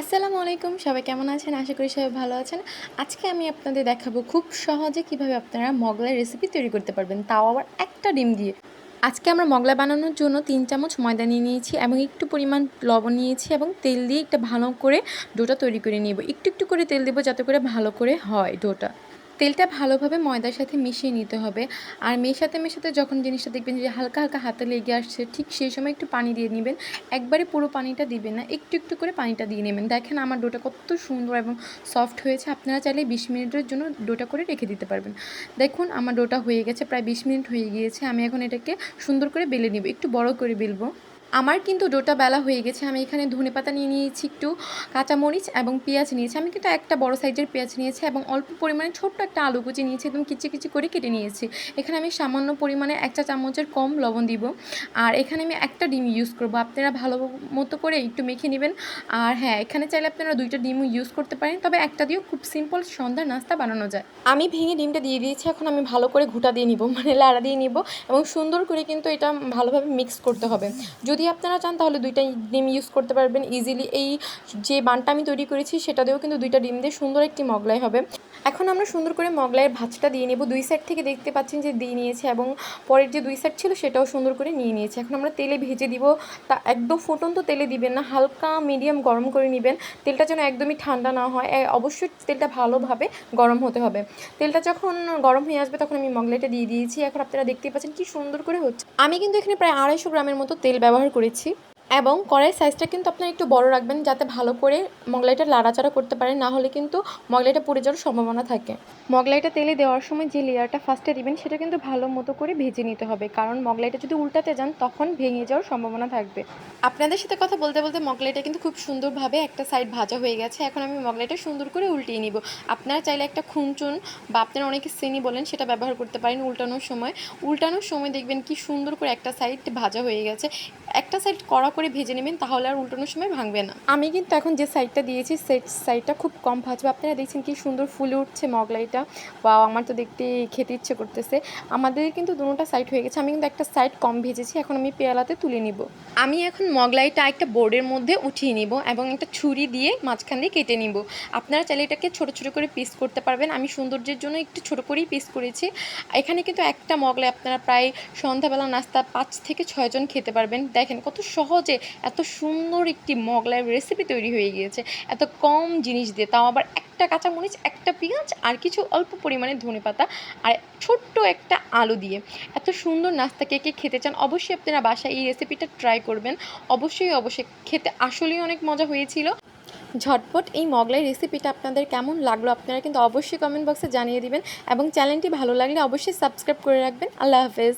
আসসালামু আলাইকুম, সবাই কেমন আছেন? আশা করি সবাই ভালো আছেন। আজকে আমি আপনাদের দেখাবো খুব সহজে কীভাবে আপনারা মগলাই রেসিপি তৈরি করতে পারবেন। তাও আবার একটা ডিম দিয়ে। আজকে আমরা মগলা বানানোর জন্য তিন চামচ ময়দা নিয়ে নিয়েছি এবং একটু পরিমাণ লবণ নিয়েছি এবং তেল দিয়ে একটা ভালো করে ডোটা তৈরি করে নিব। একটু একটু করে তেল দেবো যাতে করে ভালো করে হয় ডোটা। তেলটা ভালোভাবে ময়দার সাথে মিশিয়ে নিতে হবে। আর মেশাতে মেশাতে যখন জিনিসটা দেখবেন যে হালকা হালকা হাতে লেগে আসছে, ঠিক সেই সময় একটু পানি দিয়ে নেবেন। একবারে পুরো পানিটা দিবেন না, একটু একটু করে পানিটা দিয়ে নেবেন। দেখেন আমার ডোটা কত সুন্দর এবং সফট হয়েছে। আপনারা চাইলে বিশ মিনিটের জন্য ডোটা করে রেখে দিতে পারবেন। দেখুন আমার ডোটা হয়ে গেছে, প্রায় বিশ মিনিট হয়ে গিয়েছে। আমি এখন এটাকে সুন্দর করে বেলে নিব। একটু বড় করে বেলবো। আমার কিন্তু ডোটা বেলা হয়ে গেছে। আমি এখানে ধনে পাতা নিয়ে নিয়েছি একটু, কাঁচামরিচ এবং পেঁয়াজ নিয়েছি। আমি কিন্তু একটা বড় সাইজের পেঁয়াজ নিয়েছি এবং অল্প পরিমাণে ছোট্ট একটা আলু কুচি নিয়েছি একদম কিচি কিচি করে কেটে নিয়েছি। এখানে আমি সামান্য পরিমাণে একটা চামচের কম লবণ দিব। আর এখানে আমি একটা ডিম ইউজ করব। আপনারা ভালো মতো করে একটু মেখে নেবেন। আর হ্যাঁ এখানে চাইলে আপনারা দুইটা ডিমও ইউজ করতে পারেন। তবে একটা দিয়েও খুব সিম্পল সন্ধ্যার নাস্তা বানানো যায়। আমি ভেঙে ডিমটা দিয়ে দিয়েছি। এখন আমি ভালো করে ঘুটা দিয়ে নিব মানে লাড়া দিয়ে নিব এবং সুন্দর করে কিন্তু এটা ভালোভাবে মিক্স করতে হবে। যদি আপনারা চান, তাহলে দুইটা ডিম ইউজ করতে পারবেন ইজিলি এই যে বানটা আমি তৈরি করেছি, সেটা দিয়েও কিন্তু দুইটা ডিম দিয়ে সুন্দর একটি মগলাই হবে। এখন আমরা সুন্দর করে মগলাইয়ের ভাজটা দিয়ে নেব। দুই সাইড থেকে দেখতে পাচ্ছেন যে দিয়ে নিয়েছে এবং পরের যে দুই সাইড ছিল, সেটাও সুন্দর করে নিয়ে নিয়েছে। এখন আমরা তেলে ভেজে দিব। তা একদম ফুটন্ত তেলে দিবেন না, হালকা মিডিয়াম গরম করে নেবেন। তেলটা যেন একদমই ঠান্ডা না হয়। অবশ্যই তেলটা ভালোভাবে গরম হতে হবে। তেলটা যখন গরম হয়ে আসবে, তখন আমি মগলাইটা দিয়ে দিয়েছি। এখন আপনারা দেখতে পাচ্ছেন কি সুন্দর করে হচ্ছে। আমি কিন্তু এখানে প্রায় আড়াইশো গ্রামের মতো তেল ব্যবহার করেছি। এবং কড়াইয়ের সাইজটা কিন্তু আপনারা একটু বড় রাখবেন যাতে ভালো করে মগলাইটা লাড়াচাড়া করতে পারেন, না হলে কিন্তু মগলাইটা পুড়ে যাওয়ার সম্ভাবনা থাকে। মগলাইটা তেলে দেওয়ার সময় যে লেয়ারটা ফার্স্টে দিবেন, সেটা কিন্তু ভালো মতো করে ভেজে নিতে হবে। কারণ মগলাইটা যদি উল্টাতে যান, তখন ভেঙে যাওয়ার সম্ভাবনা থাকবে। আপনাদের সাথে কথা বলতে বলতে মগলাইটা কিন্তু খুব সুন্দরভাবে একটা সাইড ভাজা হয়ে গেছে। এখন আমি মগলাইটা সুন্দর করে উল্টিয়ে নিব। আপনারা চাইলে একটা খুনচুন বা আপনারা অনেকে সেনি বলেন, সেটা ব্যবহার করতে পারেন উল্টানোর সময়। উল্টানোর সময় দেখবেন কি সুন্দর করে একটা সাইড ভাজা হয়ে গেছে। একটা সাইড কড়া করে ভেজে নেবেন, তাহলে আর উল্টানোর সময় ভাঙবে না। আমি কিন্তু এখন যে সাইডটা দিয়েছি, সেই সাইডটা খুব কম ভাজবে। আপনারা দেখছেন কি সুন্দর ফুলে উঠছে মগলাইটা বা আমার তো দেখতে খেতে ইচ্ছে করতেছে। আমাদের কিন্তু দুটোটা সাইড হয়ে গেছে। আমি কিন্তু একটা সাইড কম ভেজেছি, এখন আমি পেয়ালাতে তুলে নিব। আমি এখন মগলাইটা একটা বোর্ডের মধ্যে উঠিয়ে নিব এবং একটা ছুরি দিয়ে মাঝখান দিয়ে কেটে নিব। আপনারা চাইলে এটাকে ছোট ছোট করে পিস করতে পারবেন। আমি সৌন্দর্যের জন্য একটু ছোট করেই পিস করেছি। এখানে কিন্তু একটা মগলাই আপনারা প্রায় সন্ধ্যাবেলা নাস্তা পাঁচ থেকে ছয়জন খেতে পারবেন। দেখেন কত সহজে এত সুন্দর একটি মগলাইয়ের রেসিপি তৈরি হয়ে গিয়েছে। এত কম জিনিস দিয়ে, তাও আবার একটা কাঁচামরিচ, একটা পেঁয়াজ, আর কিছু অল্প পরিমাণে ধনেপাতা আর ছোট্ট একটা আলু দিয়ে। এত সুন্দর নাস্তা, কে কে খেতে চান অবশ্যই আপনারা বাসায় এই রেসিপিটা ট্রাই করবেন। অবশ্যই অবশ্যই খেতে আসলেই অনেক মজা হয়েছিল। ঝটপট এই মগলাই রেসিপিটা আপনাদের কেমন লাগল আপনারা কিন্তু অবশ্যই কমেন্ট বক্সে জানিয়ে দিবেন এবং চ্যানেলটি ভালো লাগলে অবশ্যই সাবস্ক্রাইব করে রাখবেন। আল্লাহ হাফেজ।